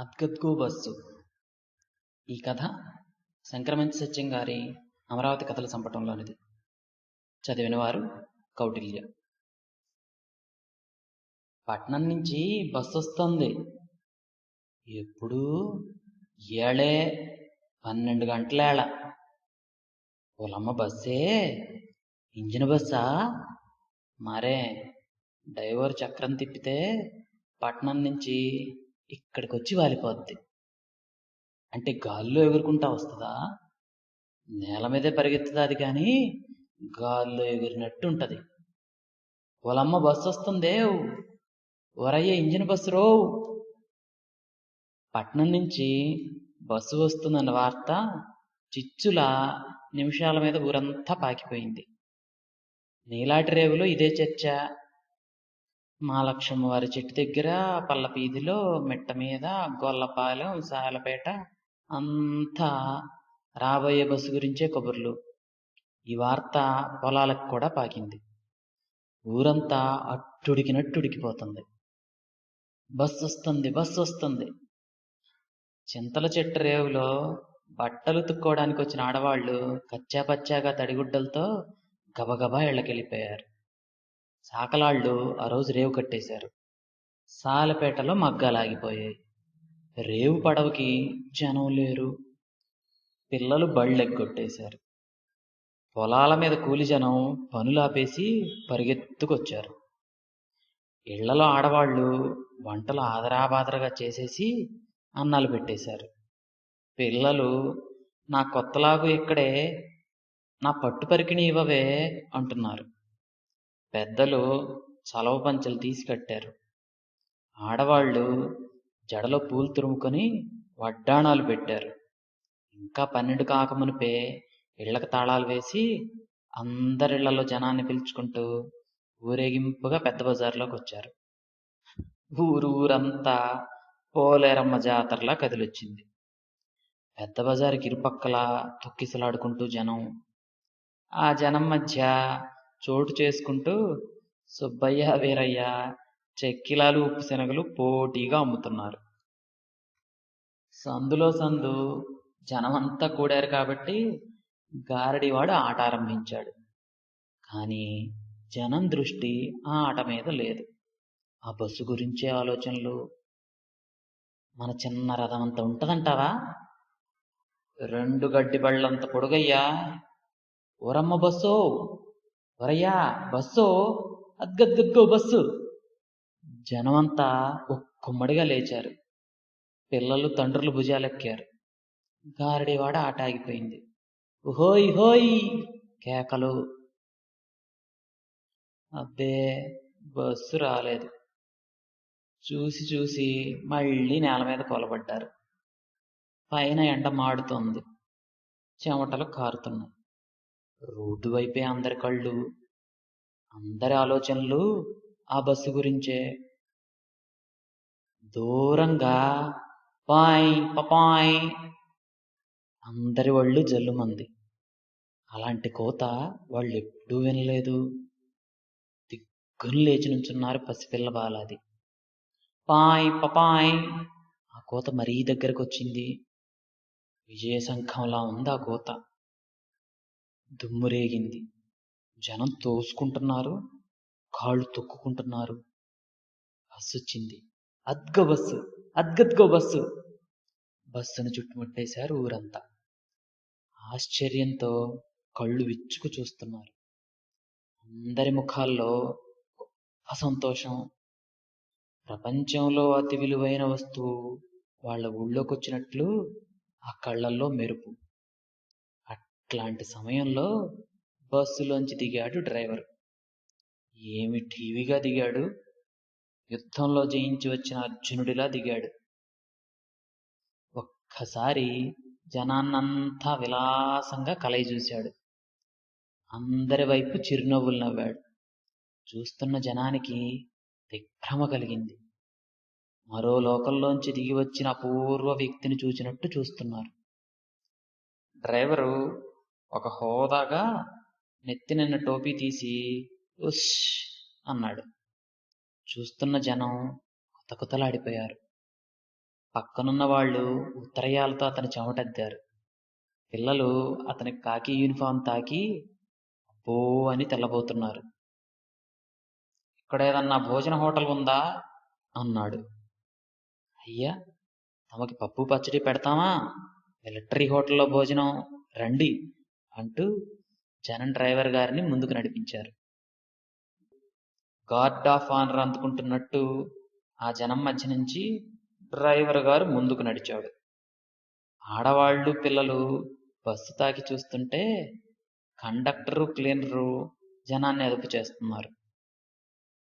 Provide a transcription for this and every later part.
అద్గద్గో bus. ఈ కథ శంకరమంచి సత్యం గారి అమరావతి కథల సంపటంలోనిది. చదివినవారు కౌటిల్య. పట్నం నుంచి బస్సు వస్తుంది ఎప్పుడు ఏళే పన్నెండు గంటలేళ పొలమ్మ బస్సే? ఇంజిన్ బస్సా? మరే డ్రైవర్ చక్రం తిప్పితే పట్నం నుంచి ఇక్కడికి వచ్చి వాలిపోద్ది. అంటే గాల్లో ఎగురుకుంటా వస్తుందా? నేల మీదే పరిగెత్తుదా అది కానీ? గాల్లో ఎగిరినట్టు ఉంటుంది. వాళ్ళమ్మ బస్సు వస్తుందే వరయ్య ఇంజిన్ బస్సు రో పట్నం నుంచి బస్సు వస్తుందన్న వార్త చిచ్చుల నిమిషాల మీద ఊరంతా పాకిపోయింది. నీలాటి రేవులో ఇదే చర్చ. మహాలక్ష్మ వారి చెట్టు దగ్గర పల్లపీధిలో మిట్ట మీద గొల్లపాలెం సాలపేట అంతా రాబోయే బస్సు గురించే కబుర్లు. ఈ వార్త పొలాలకు కూడా పాకింది. ఊరంతా అట్టుడికినట్టుడికిపోతుంది. బస్సు వస్తుంది బస్సు వస్తుంది. చింతల చెట్టు రేవులో బట్టలు ఉతుక్కోవడానికి వచ్చిన ఆడవాళ్ళు కచ్చా పచ్చాగా తడిగుడ్డలతో గబగబా ఇళ్ళకెళ్ళిపోయారు. చాకలాళ్ళు ఆ రోజు రేవు కట్టేశారు. సాలపేటలో మగ్గాలాగిపోయాయి రేవు పడవకి జనం లేరు. పిల్లలు బళ్ళెగ్గొట్టేశారు పొలాల మీద కూలి జనం పనులాపేసి పరిగెత్తుకొచ్చారు. ఇళ్ళలో ఆడవాళ్ళు వంటలు ఆదరాబాదరగా చేసేసి అన్నాలు పెట్టేశారు. పిల్లలు నా కొత్తలాగు ఇక్కడే నా పట్టు పరికిణి ఇవ్వవే అంటున్నారు. పెద్దలు చలవ పంచలు తీసి కట్టారు. ఆడవాళ్ళు జడలో పూలు తురుముకొని వడ్డాణాలు పెట్టారు. ఇంకా పన్నెండు కాకమునిపే ఇళ్ళకు తాళాలు వేసి అందరిళ్ళలో జనాన్ని పిలుచుకుంటూ ఊరేగింపుగా పెద్ద బజార్లోకి వచ్చారు. ఊరు ఊరంతా పోలేరమ్మ జాతరలా కదిలొచ్చింది. పెద్ద బజారుకి ఇరుపక్కల తొక్కిసలాడుకుంటూ జనం ఆ జనం మధ్య చోటు చేసుకుంటూ సుబ్బయ్య వీరయ్య చెక్కిలాలు ఉప్పు శనగలు పోటీగా అమ్ముతున్నారు. సందులో సందు జనమంతా కూడారు కాబట్టి గారడివాడు ఆట ఆరంభించాడు. కానీ జనం దృష్టి ఆ ఆట మీద లేదు. ఆ బస్సు గురించే ఆలోచనలు. మన చిన్న రథం అంత ఉంటుందంటావా? రెండు గడ్డి బళ్ళంత పొడుగయ్యా. ఊరమ్మ బస్సో ఒరయ్యా బస్సు? అద్గద్గద్గో బస్సు. జనమంతా కుమ్మడిగా లేచారు. పిల్లలు తండ్రులు భుజాలెక్కారు. గారడివాడ ఆట ఆగిపోయింది హోయ్ హోయ్! కేకలు. అబ్బే బస్సు రాలేదు. చూసి చూసి మళ్ళీ నేల మీద కొలబడ్డారు. పైన ఎండ మాడుతోంది. చెమటలు కారుతున్నాయి. రోడ్డు వైపే అందరి కళ్ళు అందరి ఆలోచనలు ఆ బస్సు గురించే. దూరంగా పాయ్ పపాయ్. అందరి వాళ్ళు జల్లుమంది అలాంటి కోత వాళ్ళు ఎప్పుడూ వినలేదు. దిగ్గును లేచి నుంచున్నారు పసిపిల్ల బాలాది. పాయ్ పపాయ్. ఆ కోత మరీ దగ్గరకు వచ్చింది విజయ ఉంది ఆ కోత. దుమ్మురేగింది. జనం తోసుకుంటున్నారు కాళ్ళు తొక్కుకుంటున్నారు. బస్సు వచ్చింది అద్గ బస్సు అద్గద్గో బస్సు. బస్సును చుట్టుముట్టేశారు ఊరంతా. ఆశ్చర్యంతో కళ్ళు విచ్చుకు చూస్తున్నారు. అందరి ముఖాల్లో గొప్ప సంతోషం. ప్రపంచంలో అతి విలువైన వస్తువు వాళ్ళ ఊళ్ళోకి వచ్చినట్లు ఆ కళ్ళల్లో మెరుపు. అట్లాంటి సమయంలో బస్సులోంచి దిగాడు డ్రైవర్. ఏమి టీవీగా దిగాడు? యుద్ధంలో జయించి వచ్చిన అర్జునుడిలా దిగాడు. ఒక్కసారి జనాన్నంతా విలాసంగా కలయి చూశాడు. అందరి వైపు చిరునవ్వులు నవ్వాడు. చూస్తున్న జనానికి దిగ్భ్రమ కలిగింది. మరో లోకంలోంచి దిగి వచ్చిన అపూర్వ వ్యక్తిని చూచినట్టు చూస్తున్నారు. డ్రైవరు ఒక హోదాగా నెత్తి నిన్న టోపీ తీసి ఉష్ అన్నాడు. చూస్తున్న జనం కుతకుతలాడిపోయారు పక్కనున్న వాళ్ళు ఉత్తరయాలతో అతని చెమటద్దారు పిల్లలు అతని కాకి యూనిఫామ్ తాకి అబ్బో అని తెల్లబోతున్నారు. ఇక్కడ ఏదన్నా భోజన హోటల్ ఉందా? అన్నాడు. అయ్యా తమకి పప్పు పచ్చడి పెడతామా? మిలిటరీ హోటల్లో భోజనం రండి. అంటూ జనం డ్రైవర్ గారిని ముందుకు నడిపించారు. గార్డ్ ఆఫ్ ఆనర్ అందుకుంటున్నట్టు ఆ జనం మధ్య నుంచి డ్రైవర్ గారు ముందుకు నడిచాడు. ఆడవాళ్ళు పిల్లలు బస్సు తాకి చూస్తుంటే కండక్టరు క్లీనరు జనాన్ని అదుపు చేస్తున్నారు.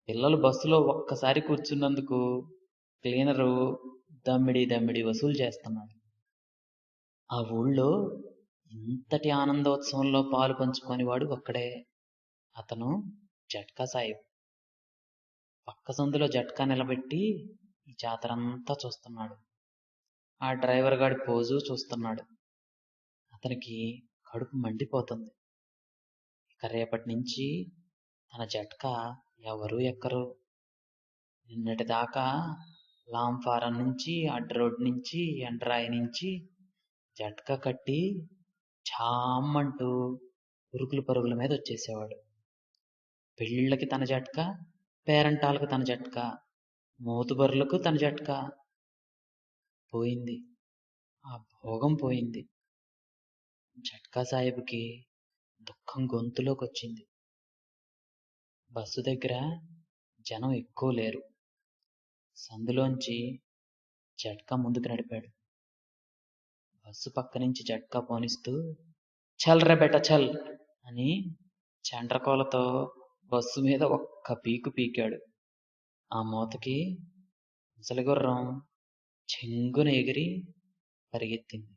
పిల్లలు బస్సులో ఒక్కసారి కూర్చున్నందుకు క్లీనరు దమ్మిడి దమ్మిడి వసూలు చేస్తున్నాడు ఆ ఊళ్ళో ఇంతటి ఆనందోత్సవంలో పాలు పంచుకొని వాడు ఒక్కడే. అతను జట్కా సాహిబ్. పక్క సందులో జట్కా నిలబెట్టి ఈ జాతరంతా చూస్తున్నాడు. ఆ డ్రైవర్ గాడి పోజు చూస్తున్నాడు. అతనికి కడుపు మండిపోతుంది. ఇక రేపటి నుంచి తన జట్కా ఎవరు ఎక్కరు. నిన్నటి దాకా లాంఫారం నుంచి అడ్డ రోడ్ నుంచి ఎండ్రాయి నుంచి జట్కా కట్టి ఛామ్మంటూ ఉరుకులు పరుగుల మీద వచ్చేసేవాడు. పెళ్ళిళ్ళకి తన జట్కా పేరంటాలకు తన జట్కా మోతుబరులకు తన జట్కా. పోయింది. ఆ భోగం పోయింది. జట్కా సాహెబ్కి దుఃఖం గొంతులోకి వచ్చింది బస్సు దగ్గర జనం ఎక్కువ లేరు. సందులోంచి జట్కా ముందుకు నడిపాడు. బస్సు పక్క నుంచి జట్కా పోనిస్తూ చల్ రే బెట చల్ అని చండ్రకోలతో బస్సు మీద ఒక్క పీకు పీకాడు. ఆ మూతకి ముసలిగుర్రం చెంగున ఎగిరి పరిగెత్తింది.